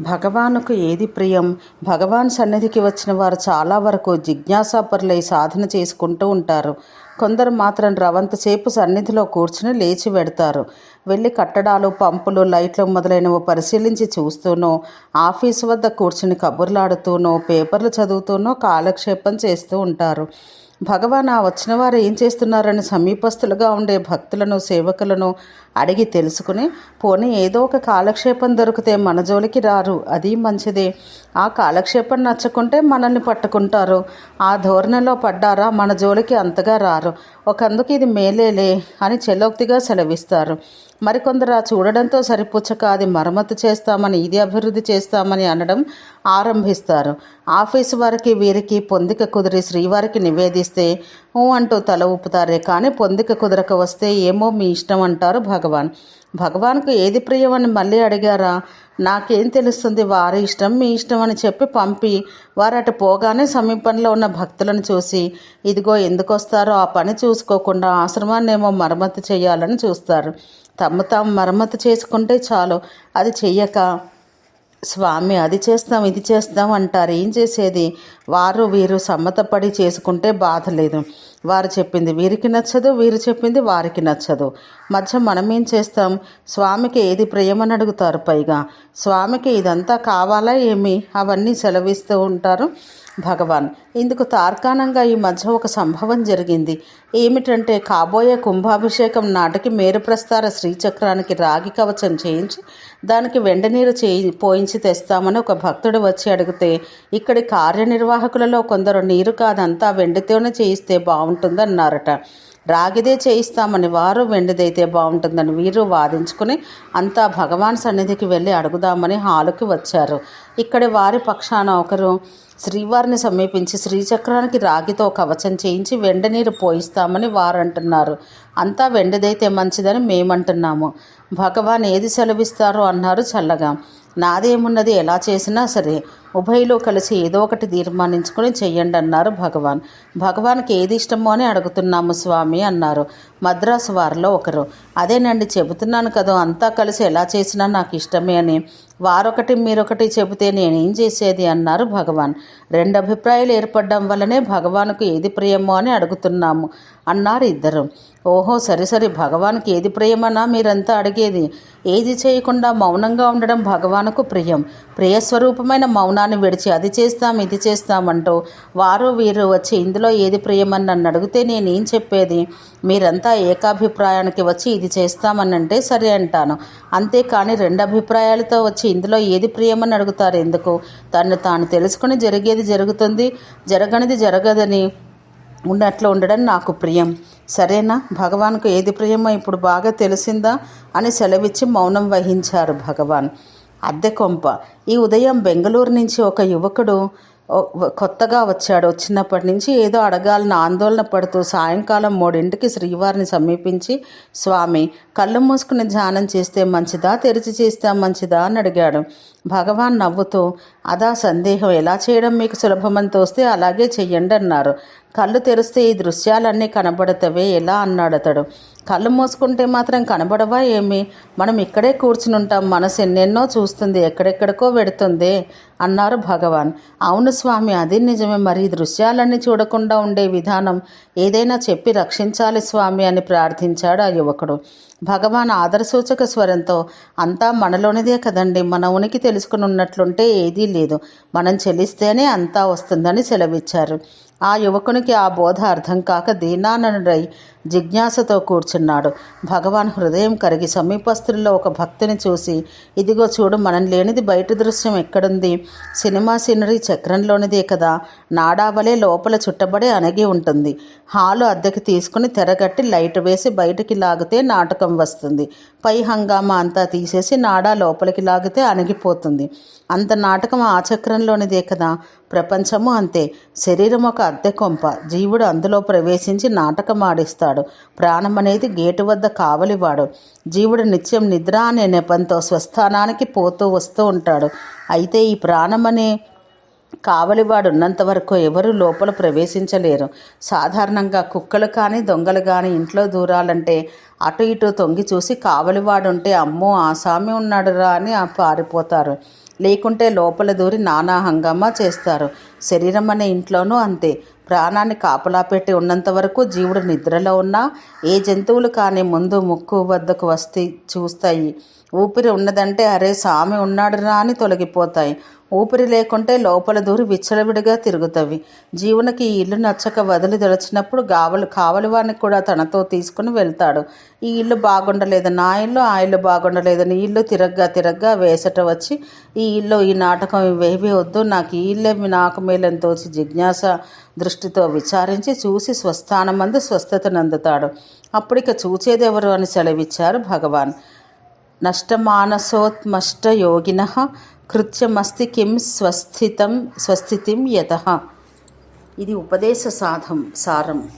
భగవానుకు ఏది ప్రియం? భగవాన్ సన్నిధికి వచ్చిన వారు చాలా వరకు జిజ్ఞాసాపరులై సాధన చేసుకుంటూ ఉంటారు. కొందరు మాత్రం రవంతసేపు సన్నిధిలో కూర్చుని లేచి వెడతారు. వెళ్ళి కట్టడాలు పంపులు లైట్లు మొదలైనవి పరిశీలించి చూస్తూనో ఆఫీసు వద్ద కూర్చుని కబుర్లాడుతూనో పేపర్లు చదువుతూనో కాలక్షేపం చేస్తూ ఉంటారు. భగవాన్ ఆ వచ్చిన వారు ఏం చేస్తున్నారని సమీపస్తులుగా ఉండే భక్తులను సేవకులను అడిగి తెలుసుకుని పోనీ ఏదో ఒక కాలక్షేపం దొరికితే మన జోలికి రారు. అది మంచిదే. ఆ కాలక్షేపం నచ్చకుంటే మనల్ని పట్టుకుంటారు. ఆ ధోరణిలో పడ్డారా మన జోలికి అంతగా రారు. ఒకందుకు ఇది మేలేలే అని చెలోక్తిగా సెలవిస్తారు. మరికొందరు ఆ చూడడంతో సరిపుచ్చక అది మరమ్మతు చేస్తామని ఇది అభివృద్ధి చేస్తామని అనడం ఆరంభిస్తారు. ఆఫీసు వారికి వీరికి పొందిక కుదిరి శ్రీవారికి నివేదిస్తే ఊ అంటూ తల ఊపుతారే. కానీ పొందిక కుదరక వస్తే ఏమో మీ ఇష్టం అంటారు భగవాన్. భగవాన్కు ఏది ప్రియమని మళ్ళీ అడిగారా? నాకేం తెలుస్తుంది? వారి ఇష్టం మీ ఇష్టం అని చెప్పి పంపి వారు అటు పోగానే సమీపంలో ఉన్న భక్తులను చూసి ఇదిగో ఎందుకు వస్తారో ఆ పని చూసుకోకుండా ఆశ్రమాన్ని ఏమో మరమ్మతు చేయాలని చూస్తారు. తమ తాము మరమ్మతు చేసుకుంటే చాలు. అది చెయ్యక స్వామి అది చేస్తాం ఇది చేస్తాం అంటారు. ఏం చేసేది? వారు వీరు సమ్మతపడి చేసుకుంటే బాధ లేదు. వారు చెప్పింది వీరికి నచ్చదు వీరు చెప్పింది వారికి నచ్చదు. మధ్య మనం ఏం చేస్తాం? స్వామికి ఏది ప్రియమని అడుగుతారు పైగా. స్వామికి ఇదంతా కావాలా ఏమి? అవన్నీ సెలవిస్తూ ఉంటారు. భగవాన్. ఇందుకు తార్కాణంగా ఈ మధ్య ఒక సంభవం జరిగింది. ఏమిటంటే కాబోయే కుంభాభిషేకం నాటికి మేరుప్రస్తార శ్రీచక్రానికి రాగి కవచం చేయించి దానికి వెండనీరు చేయి పోయించి తెస్తామని ఒక భక్తుడు వచ్చి అడిగితే ఇక్కడి కార్యనిర్వాహకులలో కొందరు నీరు కాదంతా వెండితోనే చేయిస్తే బాగుంటుందన్నారట రాగిదే చేయిస్తామని వారు వెండిదైతే బాగుంటుందని వీరు వాదించుకుని అంతా భగవాన్ సన్నిధికి వెళ్ళి అడుగుదామని హాలుకి వచ్చారు. ఇక్కడి వారి పక్షాన ఒకరు శ్రీవారిని సమీపించి శ్రీచక్రానికి రాగితో కవచం చేయించి వెండనీరు పోయిస్తామని వారు అంటున్నారు అంతా వెండదైతే మంచిదని మేమంటున్నాము. భగవాన్ ఏది సెలవిస్తారో అన్నారు చల్లగా. నాదేమున్నది ఎలా చేసినా సరే ఉభయలో కలిసి ఏదో ఒకటి తీర్మానించుకుని చెయ్యండి అన్నారు భగవాన్. భగవాన్కి ఏది ఇష్టమో అని అడుగుతున్నాము స్వామి అన్నారు మద్రాసు వారిలో ఒకరు. అదేనండి చెబుతున్నాను కదా అంతా కలిసి ఎలా చేసినా నాకు ఇష్టమే అని. వారొకటి మీరొకటి చెబితే నేనేం చేసేది అన్నారు భగవాన్. రెండు అభిప్రాయాలు ఏర్పడడం వల్లనే భగవానుకు ఏది ప్రియమో అని అడుగుతున్నాము అన్నారు ఇద్దరు. ఓహో సరి సరి భగవాన్కి ఏది ప్రియమనా మీరంతా అడిగేది. ఏది చేయకుండా మౌనంగా ఉండడం భగవానుకు ప్రియం. ప్రియస్వరూపమైన మౌనాన్ని విడిచి అది చేస్తాం ఇది చేస్తామంటూ వారు వీరు వచ్చి ఇందులో ఏది ప్రియమని నన్ను అడిగితే నేనేం చెప్పేది? మీరంతా ఏకాభిప్రాయానికి వచ్చి ఇది చేస్తామనంటే సరే అంటాను. అంతేకాని రెండు అభిప్రాయాలతో వచ్చి ఇందులో ఏది ప్రియమని అడుగుతారు ఎందుకు? తను తాను తెలుసుకుని జరిగేది జరుగుతుంది జరగనిది జరగదని ఉన్నట్లు ఉండడం నాకు ప్రియం. సరేనా? భగవాన్కు ఏది ప్రియమో ఇప్పుడు బాగా తెలిసిందా? అని సెలవిచ్చి మౌనం వహించారు భగవాన్. అద్దె కొంప. ఈ ఉదయం బెంగళూరు నుంచి ఒక యువకుడు కొత్తగా వచ్చాడు. వచ్చినప్పటి నుంచి ఏదో అడగాలని ఆందోళన పడుతూ సాయంకాలం మూడింటికి శ్రీవారిని సమీపించి స్వామి కళ్ళు మూసుకుని ధ్యానం చేస్తే మంచిదా? తెరిచి చేస్తే మంచిదా? అని అడిగాడు. భగవాన్ నవ్వుతూ అదా సందేహం. ఎలా చేయడం మీకు సులభమని తోస్తే అలాగే చెయ్యండి అన్నారు. కళ్ళు తెరిస్తే ఈ దృశ్యాలన్నీ కనబడతవే ఎలా అన్నాడు అతడు. కళ్ళు మూసుకుంటే మాత్రం కనబడవా ఏమి? మనం ఇక్కడే కూర్చుని ఉంటాం మనసు ఎన్నెన్నో చూస్తుంది ఎక్కడెక్కడికో వెడుతుంది అన్నారు భగవాన్. అవును స్వామి అది నిజమే. మరి ఈ దృశ్యాలన్నీ చూడకుండా ఉండే విధానం ఏదైనా చెప్పి రక్షించాలి స్వామి అని ప్రార్థించాడు ఆ యువకుడు. భగవాన్ ఆదరసూచక స్వరంతో అంతా మనలోనిదే కదండి మన ఉనికి తెలుసుకుని ఉన్నట్లుంటే ఏదీ లేదు. మనం చెల్లిస్తేనే అంతా వస్తుందని సెలవిచ్చారు. ఆ యువకునికి ఆ బోధ అర్థం కాక దీనాననుడై జిజ్ఞాసతో కూర్చున్నాడు. భగవాన్ హృదయం కరిగి సమీపస్తుల్లో ఒక భక్తుని చూసి ఇదిగో చూడు మనం లేనిది బయట దృశ్యం ఎక్కడుంది? సినిమా సీనరీ చక్రంలోనిదే కదా. నాడావలే లోపల చుట్టబడి అణగి ఉంటుంది. హాలు అద్దెకి తీసుకుని తెరగట్టి లైట్ వేసి బయటికి లాగితే నాటకం వస్తుంది. పై హంగామా అంతా తీసేసి నాడా లోపలికి లాగితే అణగిపోతుంది. అంత నాటకం ఆ చక్రంలోనిదే కదా. ప్రపంచము అంతే. శరీరం ఒక అద్దె కొంప. జీవుడు అందులో ప్రవేశించి నాటకం ఆడిస్తాడు. ప్రాణం అనేది గేటు వద్ద కావలివాడు. జీవుడు నిత్యం నిద్ర అనే నెపంతో స్వస్థానానికి పోతూ వస్తూ ఉంటాడు. అయితే ఈ ప్రాణం అనే కావలివాడు ఉన్నంత వరకు ఎవరు లోపల ప్రవేశించలేరు. సాధారణంగా కుక్కలు కానీ దొంగలు కానీ ఇంట్లో దూరాలంటే అటు ఇటు తొంగి చూసి కావలివాడు ఉంటే అమ్మో ఆసామి ఉన్నాడురా అని పారిపోతారు. లేకుంటే లోపల దూరి నానా హంగామా చేస్తారు. శరీరం అనే ఇంట్లోనూ అంతే. ప్రాణాన్ని కాపలా పెట్టి ఉన్నంత వరకు జీవుడు నిద్రలో ఉన్నా ఏ జంతువులు కానీ ముందు ముక్కు వద్దకు వస్తే చూస్తాయి. ఊపిరి ఉన్నదంటే అరే సామి ఉన్నాడురా అని తొలగిపోతాయి. ఊపిరి లేకుంటే లోపల దూరి విచ్చలవిడిగా తిరుగుతవి. జీవునికి ఈ ఇల్లు నచ్చక వదిలి దొలచినప్పుడు గావలు కావలి కూడా తనతో తీసుకుని వెళ్తాడు. ఈ ఇల్లు బాగుండలేదు నా ఇల్లు ఆ ఇల్లు బాగుండలేదు. నీ ఇల్లు తిరగ్గా తిరగ్గా వేసట వచ్చి ఈ ఇల్లు ఈ నాటకం ఇవేవి వద్దు. నాకు ఈ ఇల్లే నాకు మేలని తోచి జిజ్ఞాస దృష్టితో విచారించి చూసి స్వస్థానమందు స్వస్థతనందుతాడు అప్పుడిక చూచేదెవరు అని సెలవిచ్చారు భగవాన్. నష్టమానసోత్మష్టయోగిన కృత్యమస్తి కిం స్వస్థితం స్వస్థితిం యత. ఇది ఉపదేశ సాధం సారం.